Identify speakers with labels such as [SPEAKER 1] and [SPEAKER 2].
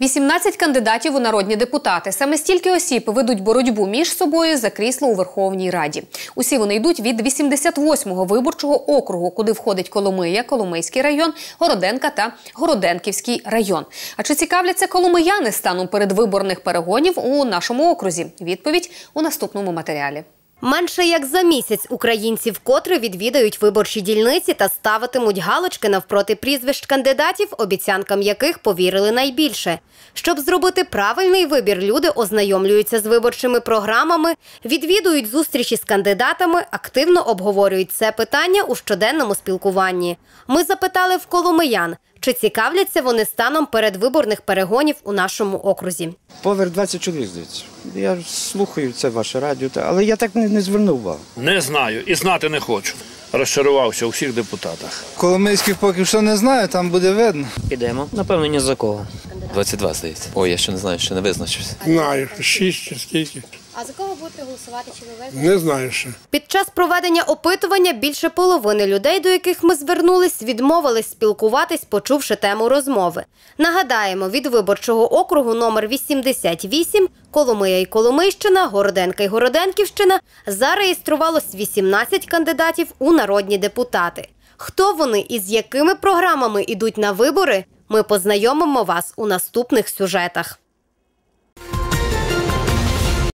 [SPEAKER 1] 18 кандидатів у народні депутати. Саме стільки осіб ведуть боротьбу між собою за крісло у Верховній Раді. Усі вони йдуть від 88-го виборчого округу, куди входить Коломия, Коломийський район, Городенка та Городенківський район. А чи цікавляться коломияни станом передвиборних перегонів у нашому окрузі? Відповідь у наступному матеріалі.
[SPEAKER 2] Менше як за місяць українці вкотре відвідають виборчі дільниці та ставитимуть галочки навпроти прізвищ кандидатів, обіцянкам яких повірили найбільше. Щоб зробити правильний вибір, люди ознайомлюються з виборчими програмами, відвідують зустрічі з кандидатами, активно обговорюють це питання у щоденному спілкуванні. Ми запитали в коломиян, чи цікавляться вони станом передвиборних перегонів у нашому окрузі.
[SPEAKER 3] Поверх 20 чоловік, здається. Я слухаю це ваше радіо, та- але я так не, не звернув увагу.
[SPEAKER 4] Не знаю і знати не хочу. Розчарувався у всіх депутатах.
[SPEAKER 5] Коломийських поки що не знаю, там буде видно.
[SPEAKER 6] Підемо. Напевно, ні за кого.
[SPEAKER 7] 22, здається. Ой, я ще не знаю, ще не визначився.
[SPEAKER 8] Знаю, шість чи скільки.
[SPEAKER 2] А за кого будете голосувати? Чи ви
[SPEAKER 8] Не знаю ще.
[SPEAKER 2] Під час проведення опитування більше половини людей, до яких ми звернулись, відмовились спілкуватись, почувши тему розмови. Нагадаємо, від виборчого округу номер 88 Коломия і Коломийщина, Городенка і Городенківщина зареєструвалось 18 кандидатів у народні депутати. Хто вони і з якими програмами ідуть на вибори? Ми познайомимо вас у наступних сюжетах.